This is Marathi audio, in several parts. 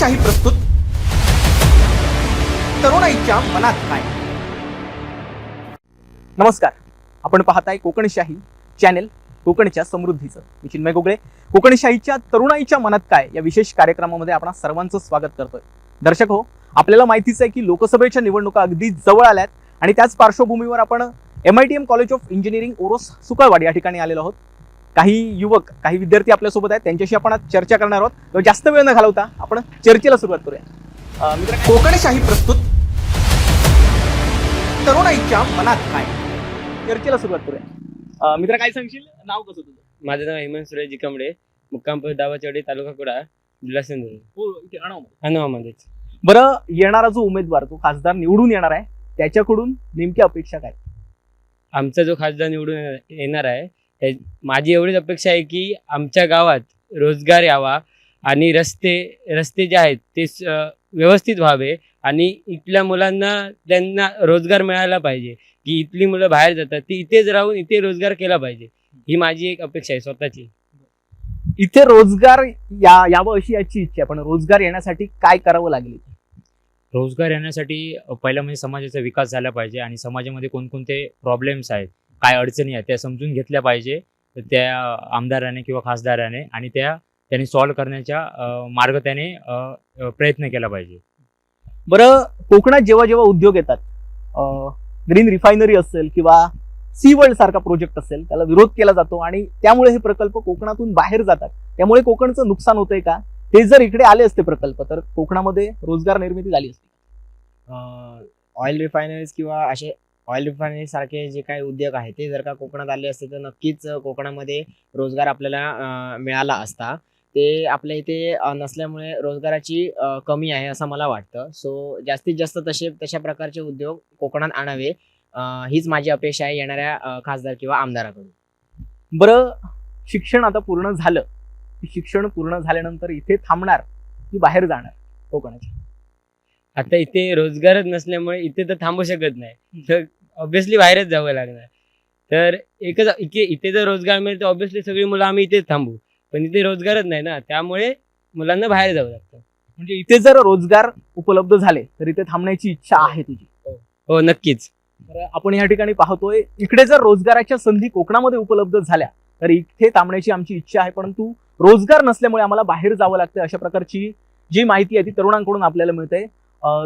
लोकशाही प्रस्तुत. तरुणाईच्या मनात काय? नमस्कार. आपण पाहताय कोकणशाही चॅनेल कोकणच्या समृद्धीचं. मी चिन्मय गोगळे. कोकणशाहीच्या तरुणाईच्या मनात काय? या विशेष कार्यक्रमामध्ये आपण सर्वांचं स्वागत करतोय. दर्शक हो आपल्याला माहितीच आहे की लोकसभेच्या निवडणुका अगदी जवळ आल्यात आणि त्याच पार्श्वभूमीवर आपण M I T M college of engineering Oros Sukalwadi या ठिकाणी आलेलो आहोत. काही युवक काही विद्यार्थी आपल्यासोबत आहेत त्यांच्याशी आपण आज चर्चा करणार आहोत. तर जास्त वेळ न घालवता आपण चर्चेला सुरुवात करूया. मित्र कोकणशाही प्रस्तुत. तरुणाईच्या मनात काय? चर्चेला सुरुवात करूया. मित्र काय सांगशील? नाव कसं तुझं? माझं नाव हेमंत सुरेश जिकांबडे मुक्कामपूर दाबाचवाडी तालुका कुडा जिल्हा सिंधुदुर्ग. हो आणावं. हनुमामध्येच बरं येणारा जो उमेदवार तो खासदार निवडून येणार आहे. त्याच्याकडून नेमकी अपेक्षा काय? आमचा जो खासदार निवडून येणार- आहे हे- माझी एवढीच अपेक्षा आहे की आमच्या गावात रोजगार यावा आणि रस्ते रस्ते जे आहेत ते व्यवस्थित व्हावे आणि इथल्या मुलांना त्यांना रोजगार मिळाला पाहिजे. की इथली मुलं बाहेर जातात ती इथेच राहून इथे रोजगार केला पाहिजे. ही माझी एक अपेक्षा आहे स्वतःची. इथे रोजगार या यावं अशी याची इच्छा आहे पण रोजगार येण्यासाठी काय करावं लागेल? रोजगार येण्यासाठी पहिलं म्हणजे समाजाचा विकास झाला पाहिजे आणि समाजामध्ये कोणकोणते प्रॉब्लेम्स आहेत काय अडचणी आहेत त्या समजून घेतल्या पाहिजे. त्या आमदाराने किंवा खासदाराने आणि त्या त्यांनी सॉल्व्ह करण्याच्या मार्ग त्याने प्रयत्न केला पाहिजे. बरं कोकणात जेव्हा जेव्हा उद्योग येतात ग्रीन रिफायनरी असेल किंवा सी वर्ल्ड सारखा प्रोजेक्ट असेल त्याला विरोध केला जातो आणि त्यामुळे हे प्रकल्प कोकणातून बाहेर जातात. त्यामुळे कोकणचं नुकसान होतंय का? ते जर इकडे आले असते प्रकल्प तर कोकणामध्ये रोजगार निर्मिती झाली असती. ऑइल रिफायनरीज किंवा असे ऑइल रिफायनरी सारखे जे काही उद्योग आहेत ते जर का कोकणात आले असते तर नक्कीच कोकणामध्ये रोजगार आपल्याला मिळाला असता. ते आपल्या इथे नसल्यामुळे रोजगाराची कमी आहे असं मला वाटतं. सो जास्तीत जास्त तसे तशा प्रकारचे उद्योग कोकणात आणावे हीच माझी अपेक्षा आहे येणाऱ्या खासदार किंवा आमदाराकडून. बरं शिक्षण आता पूर्ण झालं. की शिक्षण पूर्ण झाल्यानंतर इथे थांबणार की बाहेर जाणार कोकणाच्या आता इथे रोजगारच नसल्यामुळे इथे तर थांबू शकत नाही. तर ऑब्विसली बाहेरच जावं लागणार. तर एकच इथे इथे जर रोजगार मिळेल तर ऑब्विसली सगळी मुलं आम्ही इथेच थांबू. पण इथे रोजगारच नाही ना. त्यामुळे मुलांना बाहेर जावं लागतं. म्हणजे इथे जर रोजगार उपलब्ध झाले तर इथे थांबण्याची इच्छा आहे तुझी. हो. नक्कीच. तर आपण या ठिकाणी पाहतोय इकडे जर रोजगाराच्या संधी कोकणामध्ये उपलब्ध झाल्या तर इथे थांबण्याची आमची इच्छा आहे. परंतु रोजगार नसल्यामुळे आम्हाला बाहेर जावं लागतं अशा प्रकारची जी माहिती आहे ती तरुणांकडून आपल्याला मिळते.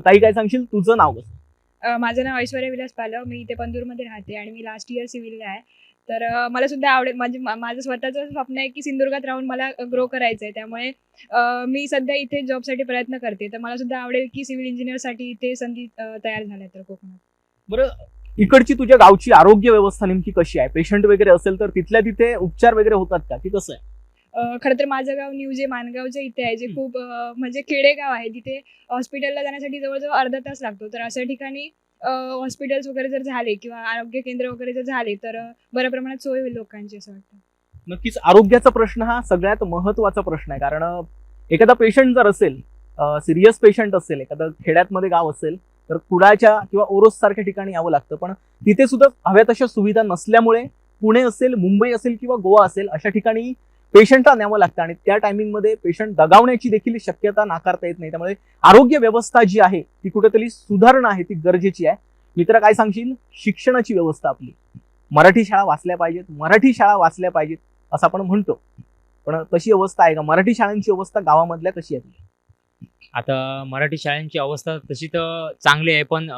ताई काय सांगशील? तुझं नाव कसं? माझं नाव ऐश्वर्या विलास पालव मी इथे पंदूरमध्ये राहते आणि मी लास्ट इयर सिव्हिलला आहे. तर मला सुद्धा आवडेल म्हणजे माझं स्वतःचं स्वप्न आहे की सिंधुदुर्गात राहून मला ग्रो करायचं आहे त्यामुळे मी सध्या इथे जॉबसाठी प्रयत्न करते. तर मला सुद्धा आवडेल की सिव्हिल इंजिनियरसाठी इथे संधी तयार झाल्या तर कोकणात. बरं इकडची तुझ्या गावची आरोग्य व्यवस्था नेमकी कशी आहे? पेशंट वगैरे असेल तर तिथल्या तिथे उपचार वगैरे होतात का? की कसं आहे? खरं तर माझं गाव न्यूजे मानगावचे इथे आहे जे खूप म्हणजे खेडेगाव आहे तिथे हॉस्पिटलला जाण्यासाठी जवळजवळ अर्धा तास लागतो. तर अशा ठिकाणी हॉस्पिटल्स वगैरे जर झाले किंवा आरोग्य केंद्र वगैरे जर झाले तर बऱ्या प्रमाणात सोय होईल लोकांची असं वाटतं. नक्कीच आरोग्याचा प्रश्न हा सगळ्यात महत्त्वाचा प्रश्न आहे. कारण एखादा पेशंट जर असेल सिरियस पेशंट असेल एखादं खेड्यातमध्ये गाव असेल तर कुडाच्या किंवा ओरोस सारख्या ठिकाणी यावं लागतं. पण तिथे सुद्धा हव्या तशा सुविधा नसल्यामुळे पुणे असेल मुंबई असेल किंवा गोवा असेल अशा ठिकाणी पेशंटला न्यावं लागतं आणि त्या टायमिंगमध्ये पेशंट दगावण्याची देखील शक्यता नाकारता येत नाही. त्यामुळे आरोग्य व्यवस्था जी आहे ती कुठेतरी सुधारणा आहे ती गरजेची आहे. मित्र काय सांगशील? शिक्षणाची व्यवस्था आपली. मराठी शाळा वाचल्या पाहिजेत मराठी शाळा वाचल्या पाहिजेत असं आपण म्हणतो. पण तशी अवस्था आहे का? मराठी शाळांची अवस्था गावामधल्या कशी आहे आता मराठी शाळांची अवस्था तशी तर चांगली आहे पण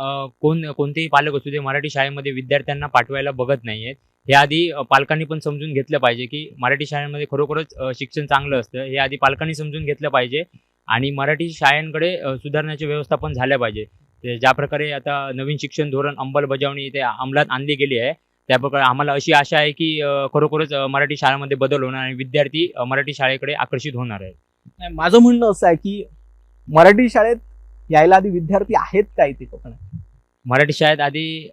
कोण कोणतेही पालक असू दे मराठी शाळेमध्ये विद्यार्थ्यांना पाठवायला बघत नाही आहेत हे आधी पालकांनी पण समजून घेतलं पाहिजे की मराठी शाळांमध्ये खरोखरच शिक्षण चांगलं असतं. हे आधी पालकांनी समजून घेतलं पाहिजे आणि मराठी शाळांकडे सुधारण्याची व्यवस्था पण झाल्या पाहिजे. ते ज्या प्रकारे आता नवीन शिक्षण धोरण अंमलबजावणी इथे अंमलात आणली गेली आहे त्या प्रकारे आम्हाला अशी आशा आहे की खरोखरच मराठी शाळेमध्ये बदल होणार आणि विद्यार्थी मराठी शाळेकडे आकर्षित होणार आहेत. माझं म्हणणं असं आहे की मराठी शाळेत यायला आधी विद्यार्थी आहेत का इथे कोकणात? मराठी शाळेत आधी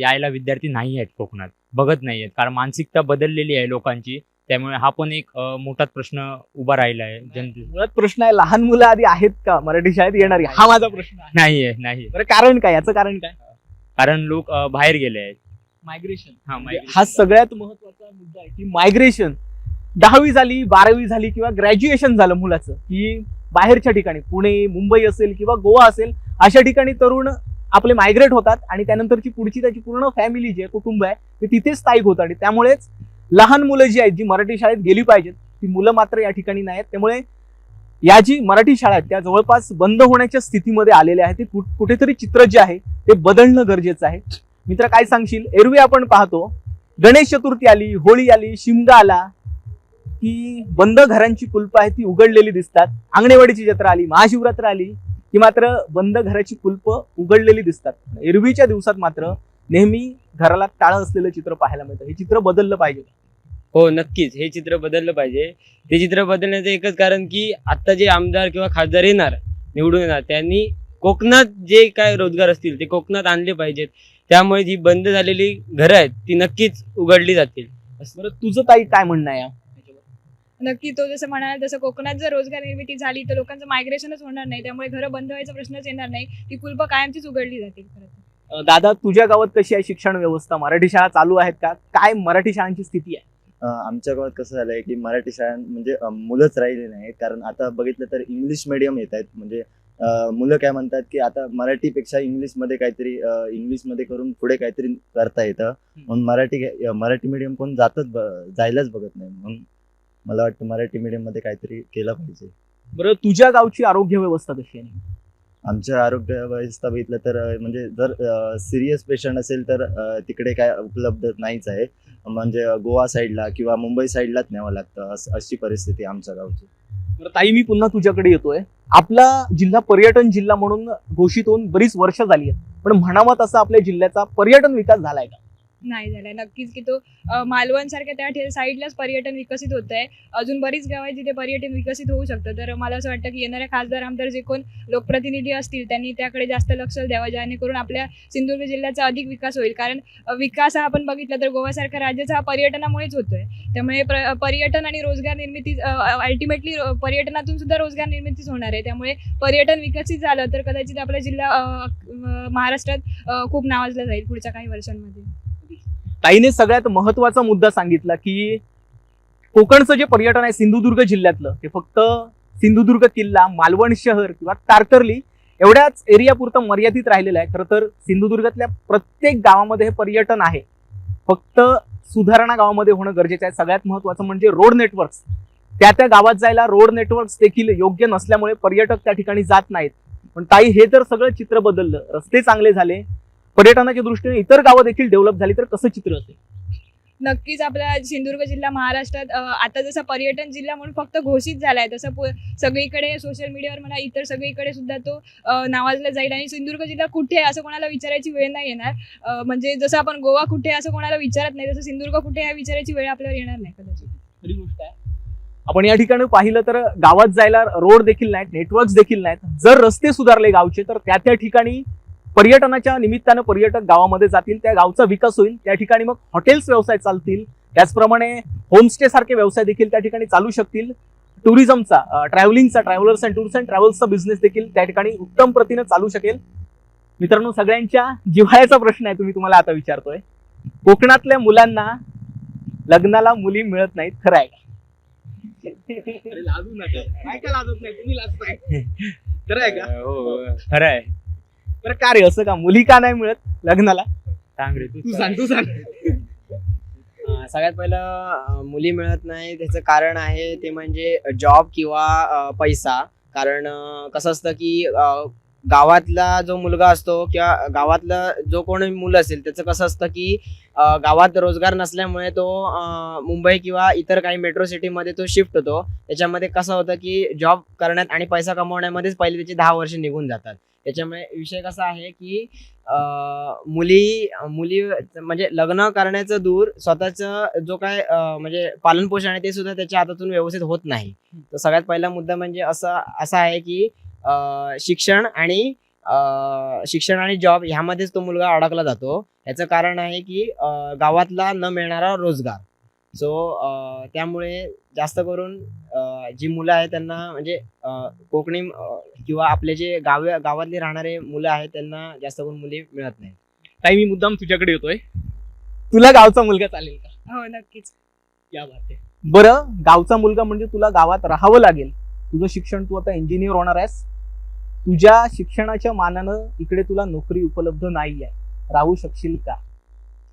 यायला विद्यार्थी नाही आहेत कोकणात. बघत नाही आहेत कारण मानसिकता बदललेली आहे लोकांची. त्यामुळे हा पण एक मोठाच प्रश्न उभा राहिला आहे. जनते मुळात प्रश्न आहे लहान मुलं आधी आहेत का? मराठी शाळेत येणारी. हा माझा प्रश्न आहे. नाही आहे नाही आहे. बरं कारण काय? याचं कारण काय? कारण लोक अ, बाहेर गेले आहेत. मायग्रेशन हा, म्हणजे. हा सगळ्यात महत्त्वाचा मुद्दा आहे की मायग्रेशन दहावी झाली बारावी झाली किंवा ग्रॅज्युएशन झालं मुलाचं की बाहेरच्या ठिकाणी पुणे मुंबई असेल किंवा गोवा असेल अशा ठिकाणी तरुण आपले मायग्रेट होतात आणि त्यानंतरची पुढची त्याची पूर्ण फॅमिली जी आहे कुटुंब आहे ते तिथेच स्थायिक होत आणि त्यामुळेच लहान मुलं जी आहेत जी मराठी शाळेत गेली पाहिजेत ती मुलं मात्र या ठिकाणी नाही आहेत त्यामुळे या जी मराठी शाळा आहेत त्या जवळपास बंद होण्याच्या स्थितीमध्ये आलेल्या आहेत. ते कुठ- कुठेतरी चित्र जे आहे ते बदलणं गरजेचं आहे. मित्र काय सांगशील? एरवी आपण पाहतो गणेश चतुर्थी आली होळी आली शिमगा आला की बंद घरांची कुलपं आहे ती उघडलेली दिसतात. आंगणेवाडीची जत्रा आली महाशिवरात्र आली की मात्र बंद घराची कुलपं उघडलेली दिसतात. एरवीच्या दिवसात मात्र नेहमी घराला टाळं असलेलं चित्र पाहायला मिळतं. हे चित्र बदललं पाहिजे. हो नक्कीच. हे चित्र बदललं पाहिजे. ते चित्र बदलण्याचं एकच कारण की आता जे आमदार किंवा खासदार येणार निवडून येणार त्यांनी कोकणात जे काय रोजगार असतील ते कोकणात आणले पाहिजेत. त्यामुळे जी बंद झालेली घरं आहेत ती नक्कीच उघडली जातील. तुझं ताई काय म्हणणं आहे? नक्की तो जसं म्हणाल तसं कोकणात जर रोजगार निर्मिती झाली तर लोकांचं मायग्रेशनच होणार नाही. त्यामुळे घरं बंद व्हायचा प्रश्नच येणार नाही. ती कुलपं कायमचीच उघडली जातील खरं दादा तुझ्या गावात कशी आहे शिक्षण व्यवस्था? मराठी शाळा चालू आहेत का? काय मराठी शाळांची स्थिती आहे? आमच्या गावात कसं झालंय की मराठी शाळा म्हणजे मुलंच राहिली नाही कारण आता बघितलं तर इंग्लिश मिडियम येत आहेत. म्हणजे मुलं काय म्हणतात की आता मराठीपेक्षा इंग्लिशमध्ये काहीतरी इंग्लिशमध्ये करून पुढे काहीतरी करता येतं. म्हणून मराठी मराठी मिडियम कोण जातच जायलाच बघत नाही. म्हणून मला वाटतं मराठी medium मध्ये काहीतरी केलं पाहिजे. बरं तुझ्या गावची आरोग्य व्यवस्था कशी आहे? आमच्या आरोग्य व्यवस्था बघितलं तर म्हणजे जर सिरियस पेशंट असेल तर तिकडे काय उपलब्ध नाहीच आहे. म्हणजे गोवा साईडला किंवा मुंबई साईडलाच न्यावं लागतं अशी परिस्थिती आमच्या गावची. बरं ताई मी पुन्हा तुझ्याकडे येतोय. आपला जिल्हा पर्यटन जिल्हा म्हणून घोषित होऊन बरीच वर्ष झाली आहेत. पण म्हणावं तसं आपल्या जिल्ह्याचा पर्यटन विकास झालाय का? नाही झालाय. नक्कीच की तो मालवण सारख्या त्या साईडलाच पर्यटन विकसित होत आहे अजून बरीच गाव आहे जिथे पर्यटन विकसित होऊ शकतं. तर मला असं वाटतं की येणाऱ्या खासदार आमदार जे कोण लोकप्रतिनिधी असतील त्यांनी त्याकडे जास्त लक्ष द्यावं जेणेकरून आपल्या सिंधुदुर्ग जिल्ह्याचा अधिक विकास होईल. कारण विकास हा आपण बघितला तर गोव्यासारख्या राज्याचा हा पर्यटनामुळेच होतोय. त्यामुळे पर्यटन आणि रोजगार निर्मिती अल्टिमेटली पर्यटनातून सुद्धा रोजगार निर्मितीच होणार आहे. त्यामुळे पर्यटन विकसित झालं तर कदाचित आपला जिल्हा महाराष्ट्रात खूप नावाजला जाईल पुढच्या काही वर्षांमध्ये. ताईने सगळ्यात महत्त्वाचा मुद्दा सांगितला की कोकणचं जे पर्यटन आहे सिंधुदुर्ग जिल्ह्यातलं ते फक्त सिंधुदुर्ग किल्ला मालवण शहर किंवा तारकर्ली एवढ्याच एरियापुरतं मर्यादित राहिलेलं आहे. खरं तर सिंधुदुर्गातल्या प्रत्येक गावामध्ये हे पर्यटन आहे. फक्त सुधारणा गावामध्ये होणं गरजेचं आहे. सगळ्यात महत्वाचं म्हणजे रोड नेटवर्क्स त्या त्या गावात जायला रोड नेटवर्क्स देखील योग्य नसल्यामुळे पर्यटक त्या ठिकाणी जात नाहीत. पण ताई हे तर सगळं चित्र बदललं रस्ते चांगले झाले पर्यटनाच्या दृष्टीने इतर गावं देखील डेव्हलप झाली तर कसं चित्र असेल? नक्कीच आपला सिंधुदुर्ग जिल्हा महाराष्ट्रात आता जसा पर्यटन जिल्हा म्हणून फक्त घोषित झालाय तसं पु- सगळीकडे सोशल मीडियावर म्हणा इतर सगळीकडे सुद्धा तो नावाजला जाईल. आणि सिंधुदुर्ग जिल्हा कुठे आहे असं कोणाला विचारायची वेळ नाही येणार. म्हणजे जसं आपण गोवा कुठे आहे असं कोणाला विचारत नाही तसं सिंधुदुर्ग कुठे आहे विचारायची वेळ आपल्यावर येणार नाही कदाचित. खरी गोष्ट आहे. आपण या ठिकाणी पाहिलं तर गावात जायला रोड देखील नाहीत नेटवर्क देखील नाहीत. जर रस्ते सुधारले गावचे तर त्या त्या ठिकाणी पर्यटनाच्या निमित्तानं पर्यटक गावामध्ये जातील त्या गावचा विकास होईल त्या ठिकाणी मग हॉटेल्स व्यवसाय चालतील. त्याचप्रमाणे होमस्टे सारखे व्यवसाय देखील त्या ठिकाणी चालू शकतील. टुरिझमचा ट्रॅव्हलिंगचा ट्रॅव्हलर्स अँड टूर्स अँड ट्रॅव्हल्सचा बिझनेस देखील त्या ठिकाणी उत्तम प्रतीनं चालू शकेल. मित्रांनो सगळ्यांच्या जिव्हाळ्याचा प्रश्न आहे तुम्ही तुम्हाला आता विचारतोय. कोकणातल्या मुलांना लग्नाला मुली मिळत नाहीत खरं आहे का? अरे लाजू नका. काय का लाजत नाही? तुम्ही लाजताय. खरं आहे का? बरं का रे असं का? मुली का नाही मिळत लग्नाला? सांग रे तू तू सांग तू सांग. अं, सगळ्यात पहिलं अं, मुली मिळत नाही त्याचं कारण आहे ते म्हणजे जॉब किंवा अं, पैसा. कारण अं, कसं असतं की अं, गावातला जो मुलगा असतो किंवा गावातला जो कोणी मुलं असेल त्याचं कसं असतं की गावात रोजगार नसल्यामुळे तो मुंबई किंवा इतर काही मेट्रो सिटीमध्ये तो शिफ्ट होतो. त्याच्यामध्ये कसं होतं की जॉब करण्यात आणि पैसा कमवण्यामध्येच पहिले त्याची दहा वर्ष निघून जातात. त्याच्यामुळे विषय कसा आहे की मुली मुली म्हणजे लग्न करण्याचं दूर स्वतःचं जो काय म्हणजे पालनपोषण आहे ते सुद्धा त्याच्या हातातून व्यवस्थित होत नाही. तर सगळ्यात पहिला मुद्दा म्हणजे असा असा आहे की शिक्षण आणि अं, शिक्षण आणि जॉब ह्यामध्येच तो मुलगा अडकला जातो. याचं कारण आहे की गावातला न मिळणारा रोजगार. सो त्यामुळे जास्त करून जी मुलं आहेत त्यांना म्हणजे कोकणी किंवा आपले जे गाव गावातले राहणारे मुलं आहेत त्यांना जास्त करून मुली मिळत नाही ताई मी मुद्दाम तुझ्याकडे येतोय. तुला गावचा मुलगा चालेल का? हो नक्कीच. या बात. बरं गावचा मुलगा म्हणजे तुला गावात राहावं लागेल. तुझं शिक्षण तू आता इंजिनियर होणार आहेस. तुझ्या शिक्षणाच्या मानानं इकडे तुला नोकरी उपलब्ध नाही आहे राहू शकशील का?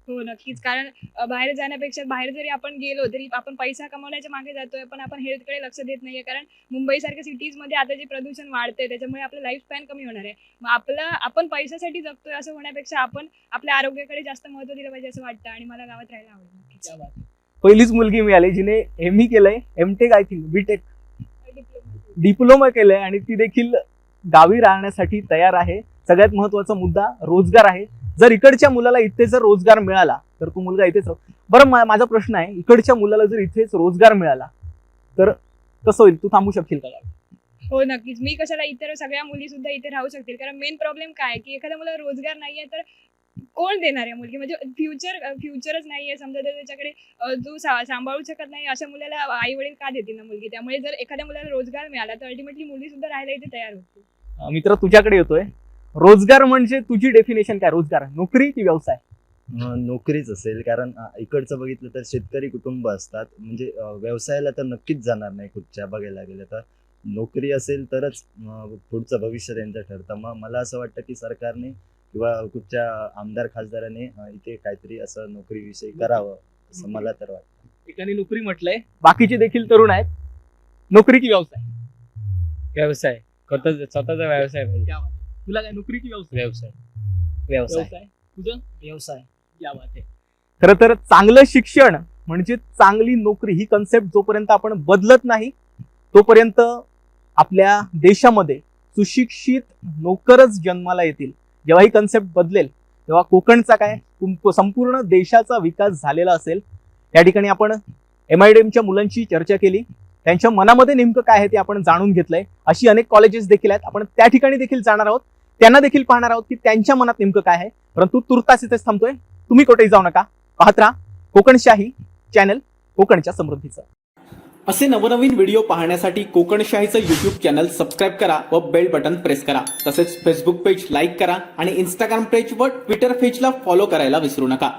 हो नक्कीच. कारण बाहेर जाण्यापेक्षा बाहेर जरी आपण गेलो तरी आपण पैसा कमवण्याच्या मागे जातोय पण आपण हेल्थकडे लक्ष देत नाहीये. कारण मुंबईसारख्या सिटीजमध्ये आता जे प्रदूषण वाढतंय त्याच्यामुळे आपलं लाईफ स्पॅन कमी होणार आहे. मग आपलं आपण पैशासाठी जगतोय असं होण्यापेक्षा आपण आपल्या आरोग्याकडे जास्त महत्त्व दिलं पाहिजे असं वाटतं आणि मला गावात राहायला आवडेल. पहिलीच मुलगी मिळाली जिने एम ई केलंय M tech I think B Tech. Diploma केलंय आणि ती देखील गावी राहण्यासाठी तयार आहे. सगळ्यात महत्त्वाचा मुद्दा रोजगार आहे. जर इकडच्या मुलाला इथे जर रोजगार मिळाला तर तो मुलगा इथेच बरं मा- माझा प्रश्न आहे इकडच्या मुलाला जर इथेच रोजगार मिळाला तर कसं होईल? तू थांबू शकशील का हो नक्कीच. मी कशाला इतर सगळ्या मुली सुद्धा इथे राहू शकतील? कारण मेन प्रॉब्लेम काय की एखाद्या मुलाला रोजगार नाहीये तर कोण देणार आहे मुलगी? म्हणजे फ्युचर फ्युचरच नाहीये. समजा जर त्याच्याकडे जो सा- सांभाळू शकत नाही अशा मुलाला आई वडील का देतील ना मुलगी? त्यामुळे जर एखाद्या मुलाला रोजगार मिळाला तर अल्टिमेटली मुली सुद्धा राहायला इथे तयार होतील. मित्र तुझ्याकडे येतोय. रोजगार म्हणजे तुझी डेफिनेशन काय? रोजगार नोकरी की व्यवसाय? नोकरीच असेल कारण इकडचं बघितलं तर शेतकरी कुटुंब असतात. म्हणजे व्यवसायाला तर नक्कीच जाणार नाही कुठच्या बघायला गेलं तर. नोकरी असेल तरच पुढचं भविष्य त्यांचं ठरतं. मग मला असं वाटतं की सरकारने किंवा कुठच्या आमदार खासदाराने इथे काहीतरी असं नोकरीविषयी करावं असं मला तर वाटतं. एकाने नोकरी म्हटलंय. बाकीचे देखील तरुण आहेत. नोकरी की व्यवसाय? व्यवसाय. स्वतः स्वतःचा व्यवसाय पाहिजे. तुला काय नोकरी की व्यवसाय? व्यवसाय. व्यवसाय. व्यवसाय? तुझं? व्यवसाय. या बात आहे खरं तर चांगलं शिक्षण म्हणजे चांगली नोकरी ही कन्सेप्ट जोपर्यंत आपण बदलत नाही तोपर्यंत आपल्या देशामध्ये सुशिक्षित नोकरच जन्माला येतील. जेव्हा ही कन्सेप्ट बदलेल तेव्हा कोकणचा काय? तुम- संपूर्ण देशाचा विकास झालेला असेल. या ठिकाणी आपण एम आय डी एमच्या मुलांची चर्चा केली. त्यांच्या मनामध्ये नेमकं काय आहे ते आपण जाणून घेतलंय. अशी अनेक कॉलेजेस देखील आहेत. आपण त्या ठिकाणी देखील जाणार आहोत. त्यांना देखील पाहणार आहोत की त्यांच्या मनात नेमकं काय आहे. परंतु तुर्तास इथेच थांबतोय. तुम्ही कुठेही जाऊ नका. पाहत राहा. कोकणशाही चॅनल कोकणच्या समृद्धीचं. असे नवनवीन व्हिडिओ पाहण्यासाठी कोकणशाहीचं युट्यूब चॅनल सबस्क्राईब करा व बेल बटन प्रेस करा. तसेच फेसबुक पेज लाईक करा आणि इंस्टाग्राम पेज व ट्विटर पेजला फॉलो करायला विसरू नका.